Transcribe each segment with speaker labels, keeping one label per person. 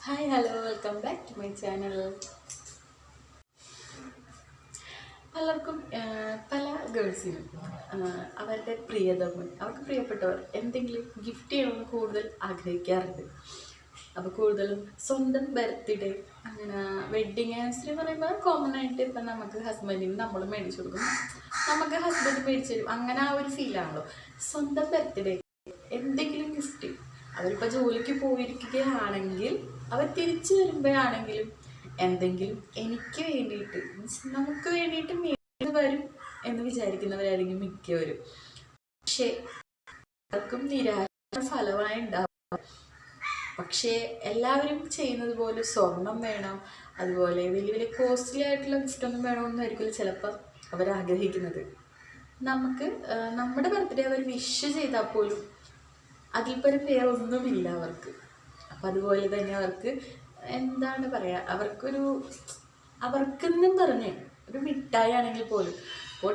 Speaker 1: Hi hello welcome back to my channel പലർക്കും പല ഗേൾസിനും അവരുടെ പ്രിയതമൻ അവർക്ക് പ്രിയപ്പെട്ടവർ എന്തെങ്കിലും ഗിഫ്റ്റ് ചെയ്യണമെന്ന് കൂടുതൽ ആഗ്രഹിക്കാറുണ്ട്. അപ്പോൾ കൂടുതലും സ്വന്തം ബർത്ത്ഡേ അങ്ങനെ വെഡ്ഡിങ് ആനിവേഴ്സറി പറയുമ്പോൾ കോമൺ ആയിട്ട് ഇപ്പം നമുക്ക് ഹസ്ബൻഡിന് നമ്മൾ മേടിച്ചു കൊടുക്കും. നമുക്ക് ഹസ്ബൻഡ് മേടിച്ചു തരും. അങ്ങനെ ആ ഒരു ഫീലാണല്ലോ സ്വന്തം ബർത്ത്ഡേ എന്തെങ്കിലും ഗിഫ്റ്റ് അവരിപ്പോൾ ജോലിക്ക് പോയിരിക്കുകയാണെങ്കിൽ അവർ തിരിച്ചു വരുമ്പോഴാണെങ്കിലും എന്തെങ്കിലും എനിക്ക് വേണ്ടിയിട്ട് മീൻസ് നമുക്ക് വേണ്ടിയിട്ട് മേടിച്ച് വരും എന്ന് വിചാരിക്കുന്നവരായിരിക്കും മിക്കവരും. പക്ഷേ പലർക്കും നിരാശ ഫലമായി ഉണ്ടാവും. പക്ഷേ എല്ലാവരും ചെയ്യുന്നത് പോലെ സ്വർണം വേണം അതുപോലെ വലിയ വലിയ കോസ്റ്റ്ലി ആയിട്ടുള്ള ഗിഫ്റ്റൊന്നും വേണമെന്നായിരിക്കും ചിലപ്പോൾ അവർ ആഗ്രഹിക്കുന്നത് നമുക്ക് നമ്മുടെ ബർത്ത്ഡേ അവർ വിഷ് ചെയ്താൽ പോലും അതിൽ പരം അവർക്ക്. അപ്പം അതുപോലെ തന്നെ അവർക്ക് എന്താണ് പറയുക അവർക്കൊരു അവർക്കെന്നും പറഞ്ഞ് ഒരു മിഠായി ആണെങ്കിൽ പോലും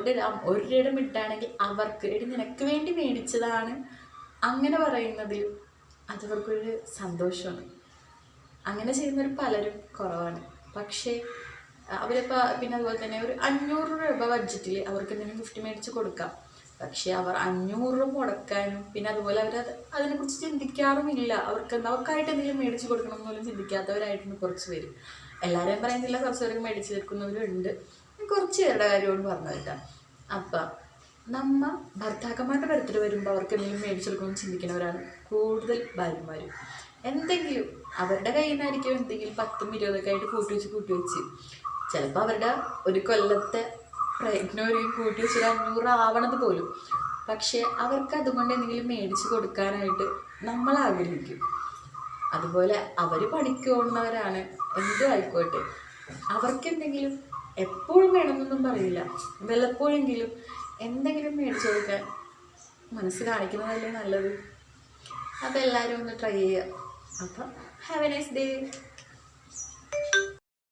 Speaker 1: ര- ഒരു രൂപയുടെ മിഠാണെങ്കിൽ അവർക്ക് എടി നിനക്ക് വേണ്ടി മേടിച്ചതാണ് അങ്ങനെ പറയുന്നതിൽ അതവർക്കൊരു സന്തോഷമാണ്. അങ്ങനെ ചെയ്യുന്നവർ പലരും കുറവാണ്. പക്ഷേ അവരിപ്പോൾ പിന്നെ അതുപോലെ തന്നെ ഒരു അഞ്ഞൂറ് രൂപ ബഡ്ജറ്റിൽ അവർക്ക് എന്തെങ്കിലും ഗിഫ്റ്റ് മേടിച്ച് കൊടുക്കാം. പക്ഷേ അവർ അഞ്ഞൂറ് രൂപ മുടക്കാനും പിന്നെ അതുപോലെ അവർ അതിനെക്കുറിച്ച് ചിന്തിക്കാറുമില്ല. അവർക്ക് അവർക്കായിട്ട് എന്തെങ്കിലും മേടിച്ച് കൊടുക്കണം എന്ന് പോലും ചിന്തിക്കാത്തവരായിട്ടുണ്ട് കുറച്ച് പേര്. എല്ലാവരെയും പറയുന്നില്ല കുറച്ച് പേർക്ക് മേടിച്ച് തീർക്കുന്നവരുണ്ട് കുറച്ച് പേരുടെ കാര്യമാണ് പറഞ്ഞു അപ്പം നമ്മ ഭർത്താക്കന്മാരുടെ തരത്തിൽ വരുമ്പോൾ അവർക്ക് എന്തെങ്കിലും മേടിച്ചു കൊടുക്കുമെന്ന് ചിന്തിക്കുന്നവരാണ് കൂടുതൽ ഭാര്യമാർ എന്തെങ്കിലും അവരുടെ കയ്യിൽ നിന്നായിരിക്കും എന്തെങ്കിലും പത്തും ഇരുപതൊക്കെ ആയിട്ട് കൂട്ടി വെച്ച് കൂട്ടി വെച്ച്. ചിലപ്പോൾ അവരുടെ ഒരു കൊല്ലത്തെ പ്രയത്നം ഒരു കൂട്ടി വെച്ചൊരു അഞ്ഞൂറ് ആവണത് പോലും. പക്ഷേ അവർക്ക് അതുകൊണ്ട് എന്തെങ്കിലും മേടിച്ച് കൊടുക്കാനായിട്ട് നമ്മൾ ആഗ്രഹിക്കും അതുപോലെ അവർ പണിക്ക് എന്തും ആയിക്കോട്ടെ. അവർക്ക് എന്തെങ്കിലും എപ്പോഴും വേണമെന്നൊന്നും പറയില്ല. വല്ലപ്പോഴെങ്കിലും എന്തെങ്കിലും മേടിച്ചു കൊടുക്കാൻ മനസ്സ് കാണിക്കുന്നതല്ലേ നല്ലത്. അപ്പോൾ എല്ലാവരും ഒന്ന് ട്രൈ ചെയ്യുക. അപ്പം ഹാവ് എ നൈസ് ഡേ